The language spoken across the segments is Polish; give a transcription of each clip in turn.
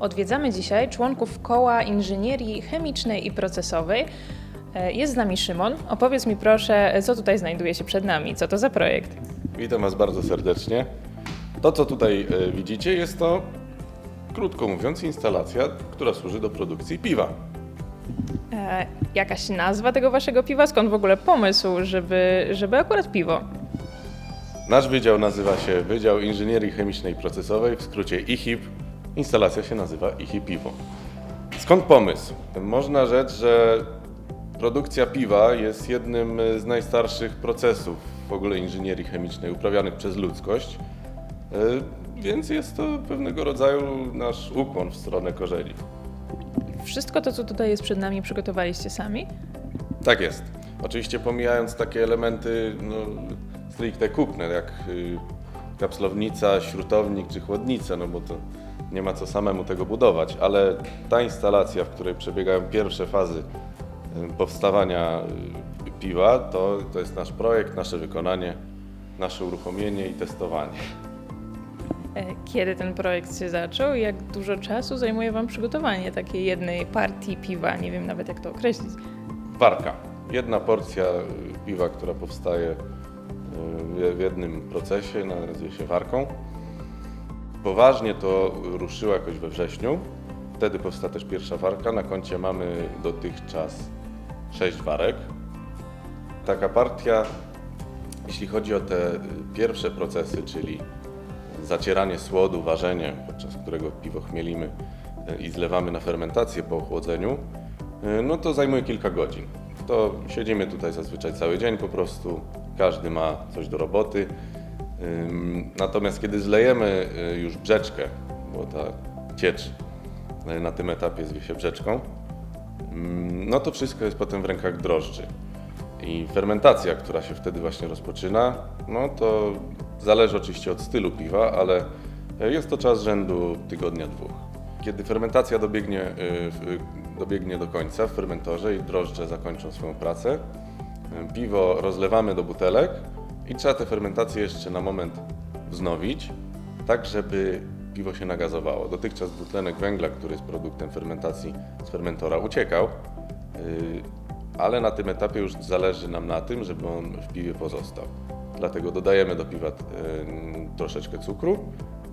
Odwiedzamy dzisiaj członków Koła Inżynierii Chemicznej i Procesowej. E, Jest z nami Szymon. Opowiedz mi proszę, co tutaj znajduje się przed nami, co to za projekt? Witam Was bardzo serdecznie. To, co tutaj e, widzicie, jest to, krótko mówiąc, instalacja, która służy do produkcji piwa. E, jakaś nazwa tego waszego piwa? Skąd w ogóle pomysł, żeby, żeby akurat piwo? Nasz wydział nazywa się Wydział Inżynierii Chemicznej i Procesowej, w skrócie ICHIP. Instalacja się nazywa ICHI Piwo. Skąd pomysł? Można rzec, że produkcja piwa jest jednym z najstarszych procesów w ogóle inżynierii chemicznej uprawianych przez ludzkość, E, więc jest to pewnego rodzaju nasz ukłon w stronę korzeni. Wszystko to, co tutaj jest przed nami, przygotowaliście sami? Tak jest. Oczywiście pomijając takie elementy no, stricte kupne, jak y, kapslownica, śrutownik czy chłodnica, no bo to nie ma co samemu tego budować, ale ta instalacja, w której przebiegają pierwsze fazy y, powstawania y, piwa, to, to jest nasz projekt, nasze wykonanie, nasze uruchomienie i testowanie. E, Kiedy ten projekt się zaczął i jak dużo czasu zajmuje wam przygotowanie takiej jednej partii piwa? Nie wiem nawet jak to określić. Warka. Jedna porcja y, piwa, która powstaje w- w jednym procesie, nazywa się warką. Poważnie to ruszyło jakoś we wrześniu. Wtedy powstała też pierwsza warka. Na koncie mamy dotychczas sześć warek. Taka partia, jeśli chodzi o te pierwsze procesy, czyli zacieranie słodu, ważenie, podczas którego piwo chmielimy y, i zlewamy na fermentację po ochłodzeniu, y, no to zajmuje kilka godzin. To siedzimy tutaj zazwyczaj cały dzień po prostu, każdy ma coś do roboty. Natomiast kiedy zlejemy y, już brzeczkę, bo ta ciecz y, na tym etapie zwie się brzeczką, no to wszystko jest potem w rękach drożdży. I fermentacja, która się wtedy właśnie rozpoczyna, no to zależy oczywiście od stylu piwa, ale jest to czas rzędu tygodnia, dwóch. Kiedy fermentacja dobiegnie, y, dobiegnie do końca w fermentorze i drożdże zakończą swoją pracę, y, piwo rozlewamy do butelek i trzeba tę fermentację jeszcze na moment wznowić, tak żeby piwo się nagazowało. Dotychczas dwutlenek węgla, który jest produktem fermentacji z fermentora, uciekał, y, ale na tym etapie już zależy nam na tym, żeby on w piwie pozostał. Dlatego dodajemy do piwa y, troszeczkę cukru,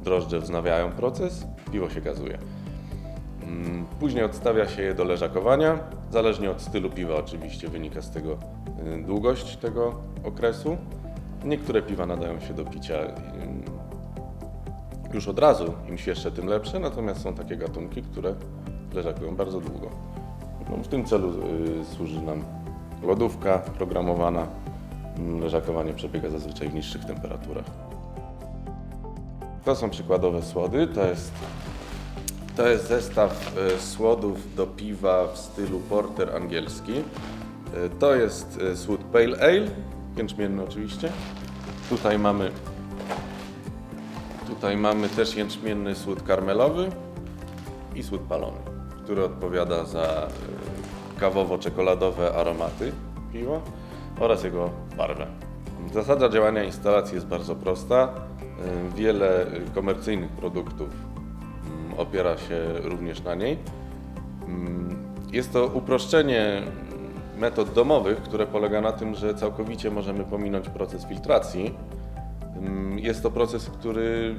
drożdże wznawiają proces, piwo się gazuje. Mm, Później odstawia się je do leżakowania. Zależnie od stylu piwa oczywiście wynika z tego y, długość tego okresu. Niektóre piwa nadają się do picia y, już od razu, im świeższe, tym lepsze, natomiast są takie gatunki, które leżakują bardzo długo. No, w tym celu y, służy nam lodówka programowana. Mm, Leżakowanie przebiega zazwyczaj w niższych temperaturach. To są przykładowe słody. To jest, to jest zestaw y, słodów do piwa w stylu porter angielski. Y, To jest y, słód Pale Ale, jęczmienny oczywiście. Tutaj mamy Tutaj mamy też jęczmienny słód karmelowy i słód palony, który odpowiada za y, kawowo-czekoladowe aromaty piwa oraz jego barwę. Zasada działania instalacji jest bardzo prosta. Y, Wiele komercyjnych produktów mm, opiera się również na niej. Mm, Jest to uproszczenie metod domowych, które polega na tym, że całkowicie możemy pominąć proces filtracji. Ym, Jest to proces, który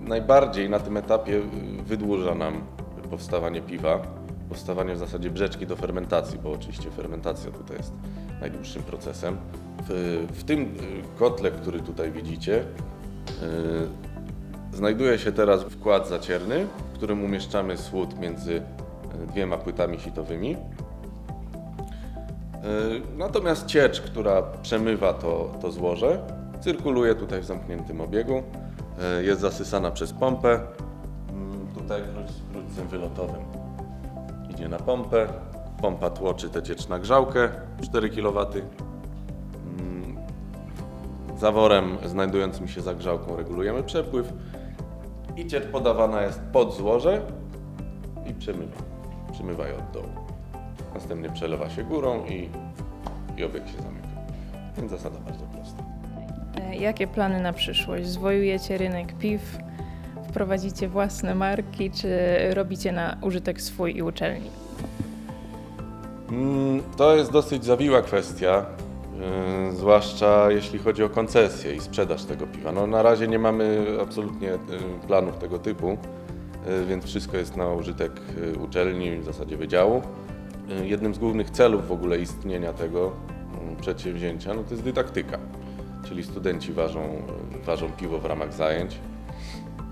najbardziej na tym etapie wydłuża nam powstawanie piwa, powstawanie w zasadzie brzeczki do fermentacji, bo oczywiście fermentacja tutaj jest najdłuższym procesem. W, w tym y, kotle, który tutaj widzicie, y, znajduje się teraz wkład zacierny, w którym umieszczamy słód między y, dwiema płytami sitowymi. Y, Natomiast ciecz, która przemywa to, to złoże, cyrkuluje tutaj w zamkniętym obiegu, y, jest zasysana przez pompę. Mm, Tutaj krót- krótcem wylotowym idzie na pompę. Pompa tłoczy tę ciecz na grzałkę 4 kW. Mm, Zaworem znajdującym się za grzałką regulujemy przepływ i ciecz podawana jest pod złoże i przemywa. Przemywa je od dołu. Następnie przelewa się górą i, i obieg się zamyka. Więc zasada bardzo prosta. E, Jakie plany na przyszłość? Zwojujecie rynek piw? Prowadzicie własne marki, czy robicie na użytek swój i uczelni? Mm, To jest dosyć zawiła kwestia, yy, zwłaszcza jeśli chodzi o koncesję i sprzedaż tego piwa. No, na razie nie mamy absolutnie yy, planów tego typu, yy, więc wszystko jest na użytek yy, uczelni, w zasadzie wydziału. Yy, Jednym z głównych celów w ogóle istnienia tego yy, przedsięwzięcia no, to jest dydaktyka, czyli studenci ważą, yy, ważą piwo w ramach zajęć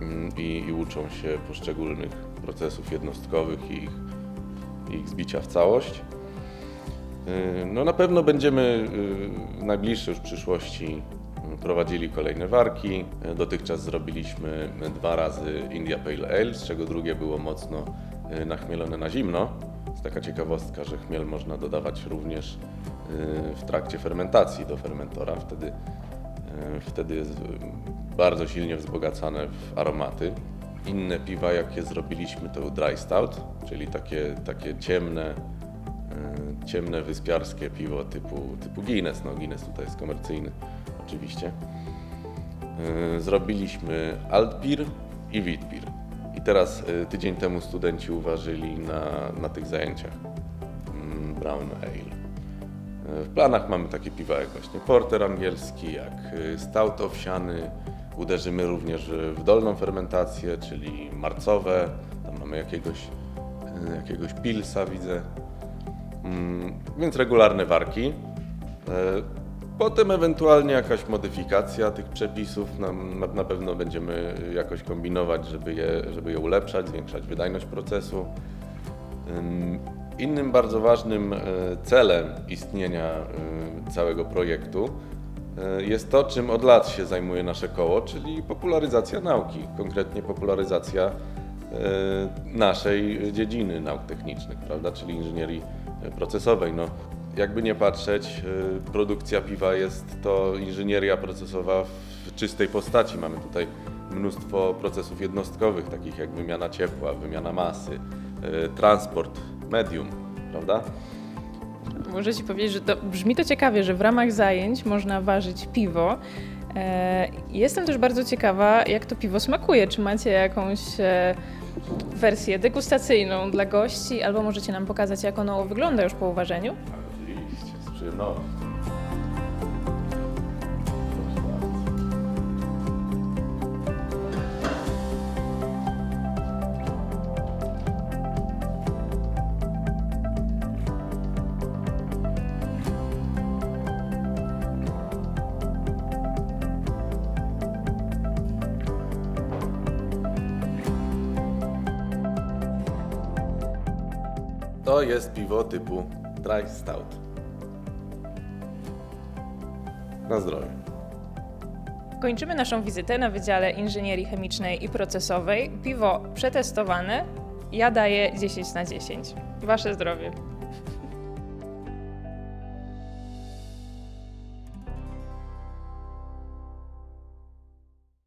yy, i, i uczą się poszczególnych procesów jednostkowych i ich, ich zbicia w całość. Yy, No na pewno będziemy w najbliższej już przyszłości yy, prowadzili kolejne warki. Dotychczas zrobiliśmy dwa razy India Pale Ale, z czego drugie było mocno nachmielone na zimno. Jest taka ciekawostka, że chmiel można dodawać również yy, w trakcie fermentacji do fermentora. Wtedy, yy, wtedy jest bardzo silnie wzbogacane w aromaty. Inne piwa, jakie zrobiliśmy, to dry stout, czyli takie, takie ciemne, e, ciemne wyspiarskie piwo typu, typu Guinness. No Guinness tutaj jest komercyjny oczywiście. Zrobiliśmy Altbier i Witbier. Teraz e, tydzień temu studenci uważyli na, na tych zajęciach mm, Brown Ale. E, W planach mamy takie piwa jak właśnie porter angielski, jak e, stout owsiany. Uderzymy również w dolną fermentację, czyli marcowe. Tam mamy jakiegoś, jakiegoś pilsa, widzę. Mm, Więc regularne warki. Potem ewentualnie jakaś modyfikacja tych przepisów. Na, na, pewno będziemy jakoś kombinować, żeby je, żeby je ulepszać, zwiększać wydajność procesu. Ym, Innym bardzo ważnym e, celem istnienia e, całego projektu jest to, czym od lat się zajmuje nasze koło, czyli popularyzacja nauki, konkretnie popularyzacja naszej dziedziny nauk technicznych, prawda, czyli inżynierii procesowej. No, jakby nie patrzeć, e, produkcja piwa jest to inżynieria procesowa w czystej postaci. Mamy tutaj mnóstwo procesów jednostkowych, takich jak wymiana ciepła, wymiana masy, e, transport, medium, prawda? Muszę Ci powiedzieć, że to brzmi to ciekawie, że w ramach zajęć można ważyć piwo. E, Jestem też bardzo ciekawa, jak to piwo smakuje. Czy macie jakąś e, wersję degustacyjną dla gości, albo możecie nam pokazać, jak ono wygląda już po uważeniu? Przyjemnością. To jest piwo typu dry stout. Na zdrowie. Kończymy naszą wizytę na Wydziale Inżynierii Chemicznej i Procesowej. Piwo przetestowane. Ja daję 10 na 10. Wasze zdrowie.